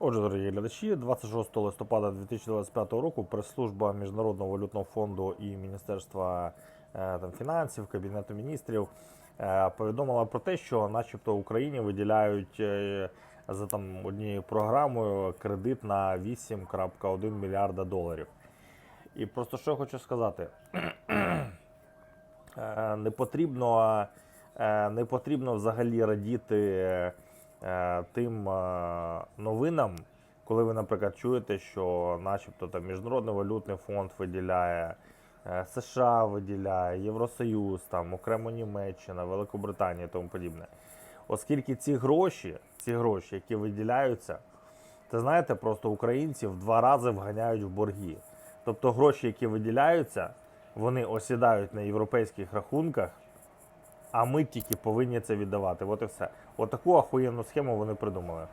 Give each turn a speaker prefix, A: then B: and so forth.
A: Отже, дорогі глядачі, 26 листопада 2025 року прес-служба Міжнародного валютного фонду і Міністерства е, там, фінансів, Кабінету міністрів е, повідомила про те, що, начебто, Україні виділяють е, за там однією програмою кредит на 8,1 мільярда доларів. І просто що я хочу сказати, не потрібно, не потрібно взагалі радіти тим е, новинам, коли ви, наприклад, чуєте, що начебто там Міжнародний валютний фонд виділяє, е, США виділяє, Євросоюз, там окремо Німеччина, Великобританія і тому подібне. Оскільки ці гроші, ці гроші, які виділяються, це знаєте, просто українців два рази вганяють в борги. Тобто гроші, які виділяються, вони осідають на європейських рахунках, а ми тільки повинні це віддавати. От і все. Отаку ахуєнну схему вони придумали.